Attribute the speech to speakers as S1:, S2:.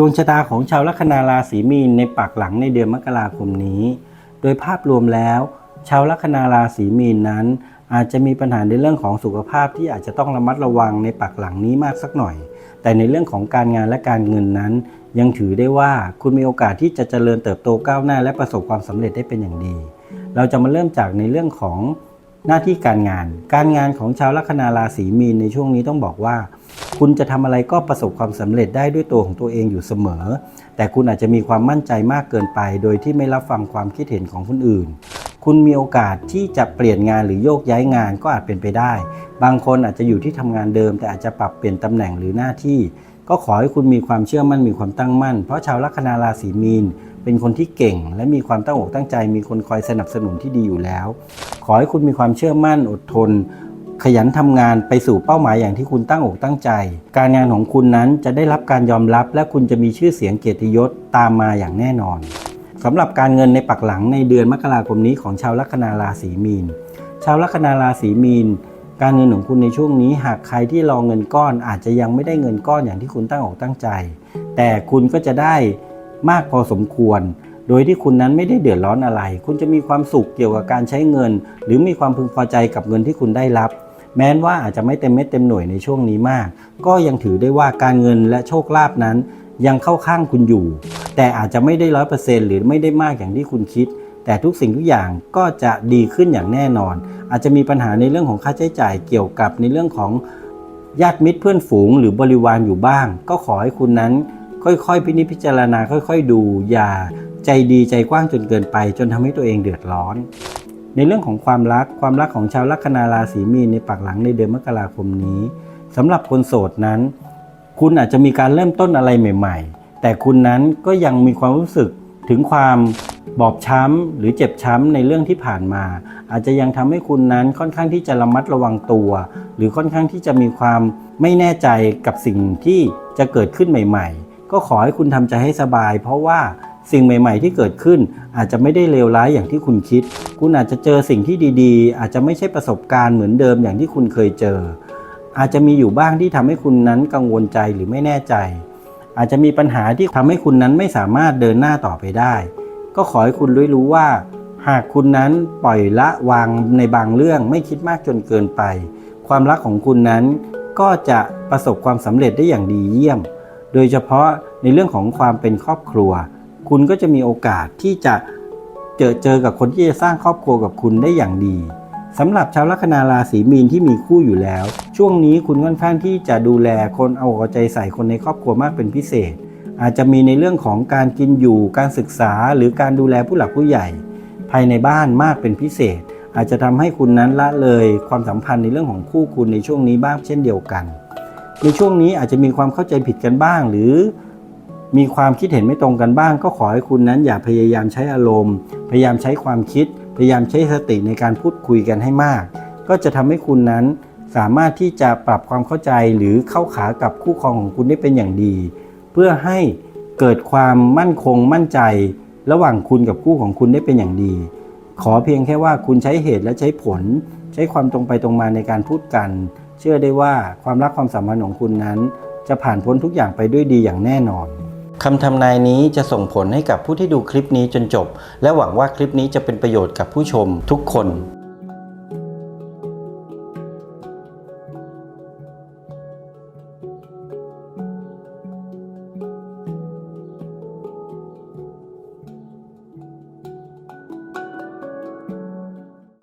S1: ดวงชะตาของชาวลัคนาราศีมีนในปักหลังในเดือนมกราคมนี้ โดยภาพรวมแล้ว ชาวลัคนาราศีมีนนั้น อาจจะมีปัญหาในเรื่องของสุขภาพที่อาจจะต้องระมัดระวังในปักหลังนี้มากสักหน่อย แต่ในเรื่องของการงานและการเงินนั้น ยังถือได้ว่าคุณมีโอกาสที่จะเจริญเติบโตก้าวหน้าและประสบความสำเร็จได้เป็นอย่างดี เราจะมาเริ่มจากในเรื่องของหน้าที่การงาน การงานของชาวลัคนาราศีมีนในช่วงนี้ต้องบอกว่า คุณจะทำอะไรก็ประสบความสำเร็จได้ด้วยตัวของตัวเองอยู่เสมอ แต่คุณอาจจะมีความมั่นใจมากเกินไป โดยที่ไม่รับฟังความคิดเห็นของคนอื่น คุณมีโอกาสที่จะเปลี่ยนงานหรือโยกย้ายงานก็อาจเป็นไปได้ บางคนอาจจะอยู่ที่ทำงานเดิม แต่อาจจะปรับเปลี่ยนตำแหน่งหรือหน้าที่ ก็ขอให้คุณมีความเชื่อมั่นมีความตั้งมั่น เพราะชาวลัคนาราศีมีนเป็นคนที่เก่ง และมีความตั้งอกตั้งใจ มีคนคอยสนับสนุนที่ดีอยู่แล้ว ขอให้คุณมีความเชื่อมั่นอดทน ขยันทำงานไปสู่เป้าหมายอย่างที่คุณตั้งอกตั้งใจ การงานของคุณนั้นจะได้รับการยอมรับ และคุณจะมีชื่อเสียงเกียรติยศตามมาอย่างแน่นอนสำหรับการเงินในปักหลังในเดือนมกราคมนี้ของชาวลัคนาราศีมีน ชาวลัคนาราศีมีน การเงินของคุณในช่วงนี้ หากใครที่รอเงินก้อนอาจจะยังไม่ได้เงินก้อนอย่างที่คุณตั้งอกตั้งใจ แต่คุณก็จะได้มากพอสมควร โดยที่คุณนั้นไม่ได้เดือดร้อนอะไร คุณจะมีความสุขเกี่ยวกับการใช้เงิน หรือมีความพึงพอใจกับเงินที่คุณได้รับ แม้ว่าอาจจะไม่เต็มเม็ดเต็มหน่วยในช่วงนี้มาก ก็ยังถือได้ว่าการเงินและโชคลาภนั้น ยังเข้าข้างคุณอยู่ แต่อาจจะไม่ได้ร้อยเปอร์เซ็นต์หรือไม่ได้มากอย่างที่คุณคิด แต่ทุกสิ่งทุกอย่างก็จะดีขึ้นอย่างแน่นอน อาจจะมีปัญหาในเรื่องของค่าใช้จ่ายเกี่ยวกับในเรื่องของญาติมิตรเพื่อนฝูงหรือบริวารอยู่บ้าง ก็ขอให้คุณนั้น ค่อยๆ พินิจพิจารณาค่อย ๆ ดูอย่าใจดีใจกว้างจนเกินไป จนทำให้ตัวเองเดือดร้อน ในเรื่องของความรักความรักของชาวลัคนาราศีมีนในปักหลังในเดือนมกราคมนี้สำหรับคนโสดนั้น คุณอาจจะมีการเริ่มต้นอะไรใหม่ ๆ แต่คุณนั้นก็ยังมีความรู้สึกถึงความบอบช้ำหรือเจ็บช้ำในเรื่องที่ผ่านมา อาจจะยังทำให้คุณนั้นค่อนข้างที่จะระมัดระวังตัว หรือค่อนข้างที่จะมีความไม่แน่ใจกับสิ่งที่จะเกิดขึ้นใหม่ ๆ ก็ขอให้คุณทำใจให้สบาย เพราะว่า สิ่งใหม่ ๆ ที่เกิดขึ้น อาจจะไม่ได้เลวร้ายอย่างที่คุณคิด คุณอาจจะเจอสิ่งที่ดีๆ อาจจะไม่ใช่ประสบการณ์เหมือนเดิมอย่างที่คุณเคยเจอ อาจจะมีอยู่บ้างที่ทำให้คุณนั้นกังวลใจหรือไม่แน่ใจ อาจจะมีปัญหาที่ทำให้คุณนั้นไม่สามารถเดินหน้าต่อไปได้ ก็ขอให้คุณรู้รู้ว่า หากคุณนั้นปล่อยละวางในบางเรื่องไม่คิดมากจนเกินไป ความรักของคุณนั้นก็จะประสบความสำเร็จได้อย่างดีเยี่ยม โดยเฉพาะในเรื่องของความเป็นครอบครัว คุณก็จะมีโอกาสที่จะเจอเจอกับคนที่จะสร้างครอบครัวกับคุณได้อย่างดีสำหรับชาวลัคนาราศีมีนที่มีคู่อยู่แล้ว ช่วงนี้คุณค่อนข้างที่จะดูแลคนเอาใจใส่คนในครอบครัวมากเป็นพิเศษ อาจจะมีในเรื่องของการกินอยู่การศึกษาหรือการดูแลผู้หลักผู้ใหญ่ ภายในบ้านมากเป็นพิเศษ อาจจะทำให้คุณนั้นละเลยความสัมพันธ์ในเรื่องของคู่คุณในช่วงนี้บ้างเช่นเดียวกัน ในช่วงนี้อาจจะมีความเข้าใจผิดกันบ้าง หรือ มีความคิดเห็นไม่ตรงกันบ้าง ก็ขอให้คุณนั้นอย่าพยายามใช้อารมณ์ พยายามใช้ความคิด พยายามใช้สติในการพูดคุยกันให้มาก ก็จะทำให้คุณนั้นสามารถที่จะปรับความเข้าใจหรือเข้าขากับคู่ครองของคุณได้เป็นอย่างดี เพื่อให้เกิดความมั่นคงมั่นใจ ระหว่างคุณกับคู่ของคุณได้เป็นอย่างดี ขอเพียงแค่ว่าคุณใช้เหตุและใช้ผล ใช้ความตรงไปตรงมาในการพูดกัน เชื่อได้ว่าความรักความสัมพันธ์ของคุณนั้น จะผ่านพ้นทุกอย่างไปด้วยดีอย่างแน่นอน คำทำนายนี้จะส่งผลให้กับผู้ที่ดูคลิปนี้จนจบ และหวังว่าคลิปนี้จะเป็นประโยชน์กับผู้ชมทุกคน